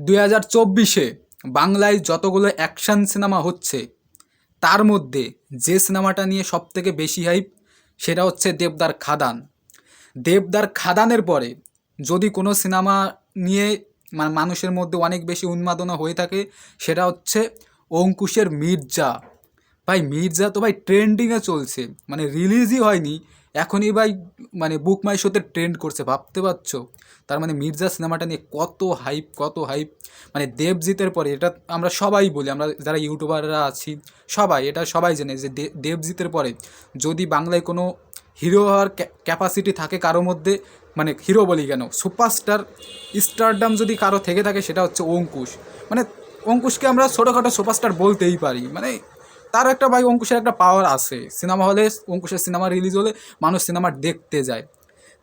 হাজার চব্বিশে বাংলায় যতগুলো অ্যাকশন সিনেমা হচ্ছে, তার মধ্যে যে সিনেমাটা নিয়ে সবথেকে বেশি হাইপ সেটা হচ্ছে দেবদার খাদান। দেবদার খাদানের পরে যদি কোনো সিনেমা নিয়ে মা- মানুষের মধ্যে অনেক বেশি উন্মাদনা হয়ে থাকে, সেটা হচ্ছে অঙ্কুশের মির্জা। ভাই, মির্জা তো ভাই ট্রেন্ডিংয়ে চলছে মানে রিলিজই হয়নি এখনই ভাই মানে বুক মাই শোতে ট্রেন্ড করছে, ভাবতে পারছ? তার মানে মির্জা সিনেমাটা নিয়ে কত হাইপ কত হাইপ মানে দেবজিতের পরে, এটা আমরা সবাই বলি, আমরা যারা ইউটিউবাররা আছি, সবাই, এটা সবাই জানে যে দেবজিতের পরে যদি বাংলায় কোনো হিরো হওয়ার ক্যাপাসিটি থাকে কারোর মধ্যে মানে হিরো বলি কেন? সুপারস্টার স্টারডাম যদি কারও থেকে থাকে, সেটা হচ্ছে অঙ্কুশ। মানে অঙ্কুশকে আমরা ছোটোখাটো সুপারস্টার বলতেই পারি। মানে তার একটা ভাই অঙ্কুশের একটা পাওয়ার আছে। সিনেমা হলে অঙ্কুশের সিনেমা রিলিজ হলে মানুষ সিনেমা দেখতে যায়।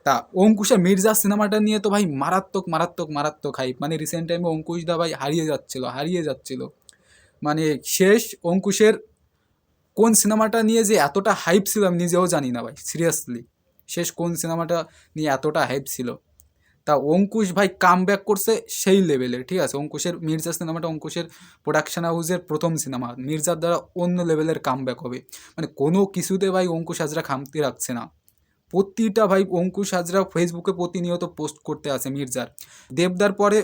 তা অঙ্কুশের মির্জা সিনেমাটা নিয়ে তো ভাই মারাত্মক মারাত্মক মারাত্মক হাইপ মানে রিসেন্ট টাইমে অঙ্কুশ দা ভাই হারিয়ে যাচ্ছিল হারিয়ে যাচ্ছিল। মানে শেষ অঙ্কুশের কোন সিনেমাটা নিয়ে যে এতটা হাইপ ছিল আমি নিজেও জানি না ভাই সিরিয়াসলি শেষ কোন সিনেমাটা নিয়ে এতটা হাইপ ছিল? তা অঙ্কুশ ভাই কাম ব্যাক করছে সেই লেভেলের ঠিক আছে? অঙ্কুশের, মির্জা সিনেমাটা অঙ্কুশের প্রোডাকশন হাউসের প্রথম সিনেমা মির্জার দ্বারা অন্য লেভেলের কাম ব্যাক হবে। মানে কোনো কিছুতে ভাই অঙ্কুশ হাজরা খামতি রাখছে না। প্রতিটা ভাই অঙ্কুশ হাজরা ফেসবুকে প্রতিনিয়ত পোস্ট করতে আছে মির্জার। দেবদার পরে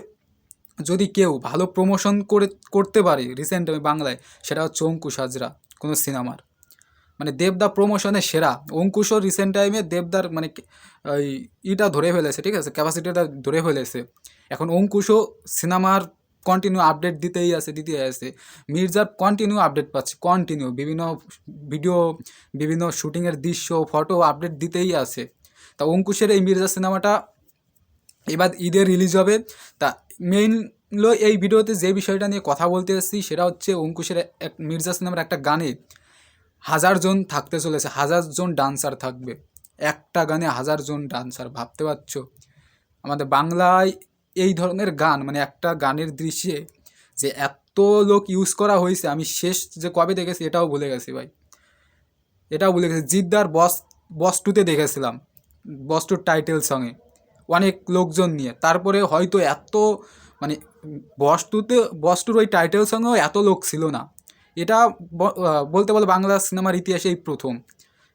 যদি কেউ ভালো প্রমোশন করে, করতে পারে রিসেন্ট বাংলায়, সেটা হচ্ছে অঙ্কুশ হাজরা, কোনো সিনেমার মানে দেবদা প্রমোশনে সেরা। অঙ্কুশও রিসেন্ট টাইমে দেবদার মানে ইটা ধরে ফেলেছে, ঠিক আছে? ক্যাপাসিটিটা ধরে ফেলেছে। এখন অঙ্কুশও সিনেমার কন্টিনিউ আপডেট দিতেই আছে দিতেই আছে। মির্জার কন্টিনিউ আপডেট পাচ্ছে কন্টিনিউ বিভিন্ন ভিডিও বিভিন্ন শুটিংয়ের দৃশ্য ফটো আপডেট দিতেই আছে। তা অঙ্কুশের এই মির্জা সিনেমাটা এবার ঈদে রিলিজ হবে। তা মেইনলো এই ভিডিওতে যে বিষয়টা নিয়ে কথা বলতে এসেছি, সেটা হচ্ছে অঙ্কুশের এক মির্জা সিনেমার একটা গানে হাজার জন থাকতে চলেছে হাজার জন ডান্সার থাকবে। একটা গানে হাজার জন ডান্সার ভাবতে পারছ? আমাদের বাংলায় এই ধরনের গান মানে একটা গানের দৃশ্যে যে এত লোক ইউজ করা হয়েছে, আমি শেষ যে কবে দেখেছি এটাও ভুলে গেছি ভাই। এটাও ভুলে গেছি। জিদ্দার বস বস টুতে দেখেছিলাম বস টুর টাইটেল সঙ্গে অনেক লোকজন নিয়ে। তারপরে হয়তো এত মানে বস টুতে বস টুর ওই টাইটেল সঙ্গেও এত লোক ছিল না। এটা বলতে বলে বাংলা সিনেমার ইতিহাসে এই প্রথম।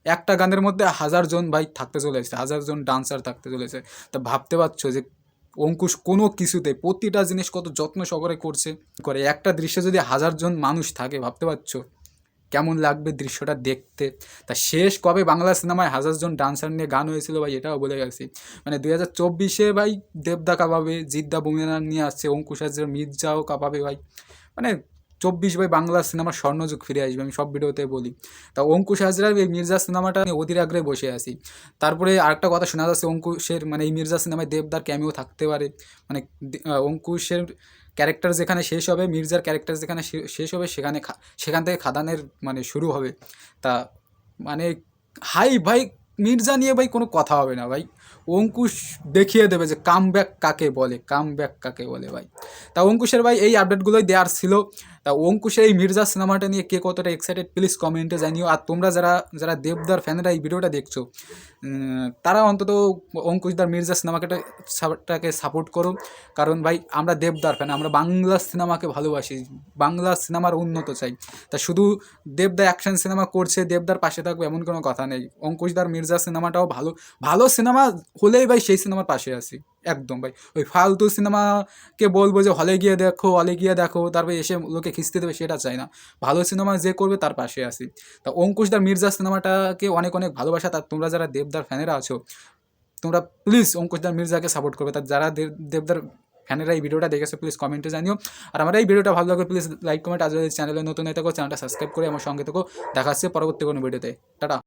একটা গানের মধ্যে হাজার জন ভাই থাকতে চলেছে, হাজার জন ডান্সার থাকতে চলেছে। তা ভাবতে পারছ যে অঙ্কুশ কোনো কিছুতে প্রতিটা জিনিস কত যত্ন সহকারে করছে? করে একটা দৃশ্যে যদি হাজার জন মানুষ থাকে, ভাবতে পারছ? কেমন লাগবে দৃশ্যটা দেখতে? তা শেষ কবে বাংলা সিনেমায় হাজার জন ডান্সার নিয়ে গান হয়েছিল ভাই, এটাও বলে গেছি। মানে দুই হাজার চব্বিশে ভাই দেবদা কাঁপাবে, জিদ্দা বুমেরান নিয়ে আসছে, অঙ্কুশ হাজরা মির্জাও কাঁপাবে ভাই। মানে চব্বিশ ভাই বাংলা সিনেমার স্বর্ণযুগ ফিরে আসবে, আমি সব ভিডিওতে বলি। তা অঙ্কুশ হাজরার এই মির্জা সিনেমাটা নিয়ে অধীর আগ্রহে বসে আছি। তারপরে আরেকটা কথা শোনা যাচ্ছে, অঙ্কুশের মানে এই মির্জা সিনেমায় দেবদার ক্যামিও থাকতে পারে। মানে অঙ্কুশের ক্যারেক্টার যেখানে শেষ হবে, মির্জার ক্যারেক্টার যেখানে শেষ হবে, সেখানে সেখান থেকে খাদানের মানে শুরু হবে। তা মানে হাই ভাই, মির্জা নিয়ে ভাই কোনো কথা হবে না ভাই। অঙ্কুশ দেখিয়ে দেবে যে কাম ব্যাক কাকে বলে কাম ব্যাক কাকে বলে ভাই। তা অঙ্কুশের ভাই এই আপডেটগুলোই দেওয়ার ছিল। তা অঙ্কুশের এই মির্জা সিনেমাটা নিয়ে কে কতটা এক্সাইটেড প্লিজ কমেন্টে জানিও। আর তোমরা যারা যারা দেবদার ফ্যানেরা এই ভিডিওটা দেখছ তারা অন্তত অঙ্কুশদার মির্জা সিনেমাটাকে সাপোর্ট করো। কারণ ভাই, আমরা দেবদার ফ্যান আমরা বাংলা সিনেমাকে ভালোবাসি, বাংলা সিনেমার উন্নত চাই। তা শুধু দেবদা অ্যাকশন সিনেমা করছে, দেবদার পাশে থাকবে এমন কোনো কথা নেই। অঙ্কুশদার মির্জা সিনেমাটাও ভালো ভালো সিনেমা হলেই ভাই সেই সিনেমার পাশে আছি। একদম ভাই। ওই ফালতু সিনেমাকে বলব যে হলে গিয়ে দেখো হলে গিয়ে দেখো, তারপরে এসে লোকে খিস্তি দেবে সেটা চাই না। ভালো সিনেমা যে করবে তার পাশে আছি। তা অঙ্কুশদার মির্জা সিনেমাটাকে অনেক অনেক ভালোবাসা তার তোমরা যারা দেবদার ফ্যানেরা আছো, তোমরা প্লিজ অঙ্কুশদার মির্জাকে সাপোর্ট করবে। তার যারা দেব- দেবদার ফ্যানেরা এই ভিডিওটা দেখেছ প্লিজ কমেন্টে জানিও। আর আমার এই ভিডিওটা ভালো লাগবে প্লিজ লাইক কমেন্ট আজ চ্যানেলে নতুন হয়ে থাকো চ্যানেলটা সাবস্ক্রাইব করে আমার সঙ্গে থেকো। দেখা হচ্ছে পরবর্তী কোনো ভিডিওতে। টাটা।